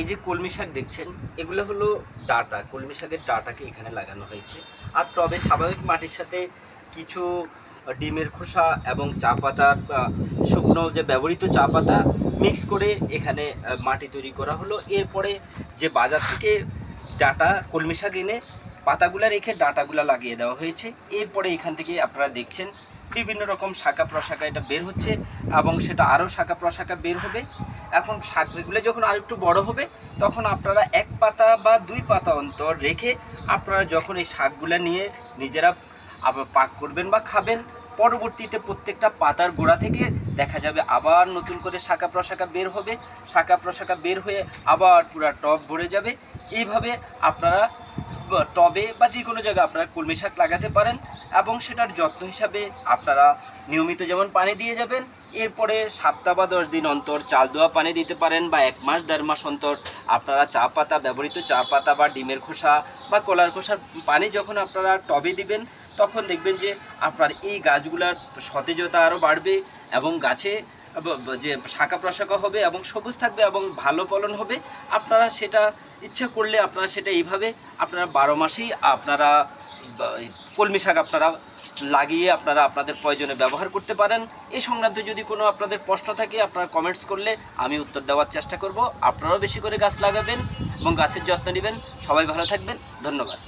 এই যে কলমি শাক দেখছেন, এগুলো হলো ডাটা। কলমি শাকের ডাটাকে এখানে লাগানো হয়েছে। আর টবে স্বাভাবিক মাটির সাথে কিছু ডিমের খোসা এবং চা পাতার শুকনো যে ব্যবহৃত চা পাতা মিক্স করে এখানে মাটি তৈরি করা হলো। এরপরে যে বাজার থেকে ডাটা, কলমি শাক এনে পাতাগুলা রেখে ডাটাগুলা লাগিয়ে দেওয়া হয়েছে। এরপরে এখান থেকে আপনারা দেখছেন, বিভিন্ন রকম শাখা প্রশাখা এটা বের হচ্ছে এবং সেটা আরও শাখা প্রশাখা বের হবে। এখন শাকগুলো যখন আর একটু বড় হবে, তখন আপনারা এক পাতা বা দুই পাতা অন্তর রেখে আপনারা যখন এই শাকগুলো নিয়ে নিজেরা আবার পাক করবেন বা খাবেন, পরবর্তীতে প্রত্যেকটা পাতার গোড়া থেকে দেখা যাবে আবার নতুন করে শাখা প্রশাখা বের হবে। শাখা প্রশাখা বের হয়ে আবার পুরা টপ ভরে যাবে। এইভাবে আপনারা টবে বা যে কোনো জায়গায় আপনারা কলমি শাক লাগাতে পারেন এবং সেটার যত্ন হিসাবে আপনারা নিয়মিত যেমন পানি দিয়ে যাবেন, এরপরে সপ্তাহ বা দশ দিন অন্তর চাল দেওয়া পানি দিতে পারেন বা এক মাস, দেড় মাস অন্তর আপনারা চা পাতা, ব্যবহৃত চা পাতা বা ডিমের খোসা বা কলার খোসার পানি যখন আপনারা টবে দিবেন, তখন দেখবেন যে আপনার এই গাছগুলার সতেজতা আরও বাড়বে এবং গাছে যে শাখা প্রশাখা হবে এবং সবুজ থাকবে এবং ভালো ফলন হবে, আপনারা সেটা ইচ্ছা করলে আপনারা সেটা এইভাবে আপনারা বারো মাসেই আপনারা কলমি শাক আপনারা লাগিয়ে আপনারা আপনাদের প্রয়োজনে ব্যবহার করতে পারেন। এই সংক্রান্ত যদি কোনো আপনাদের প্রশ্ন থাকে, আপনারা কমেন্টস করলে আমি উত্তর দেওয়ার চেষ্টা করব। আপনারাও বেশি করে গাছ লাগাবেন এবং গাছের যত্ন নেবেন। সবাই ভালো থাকবেন। ধন্যবাদ।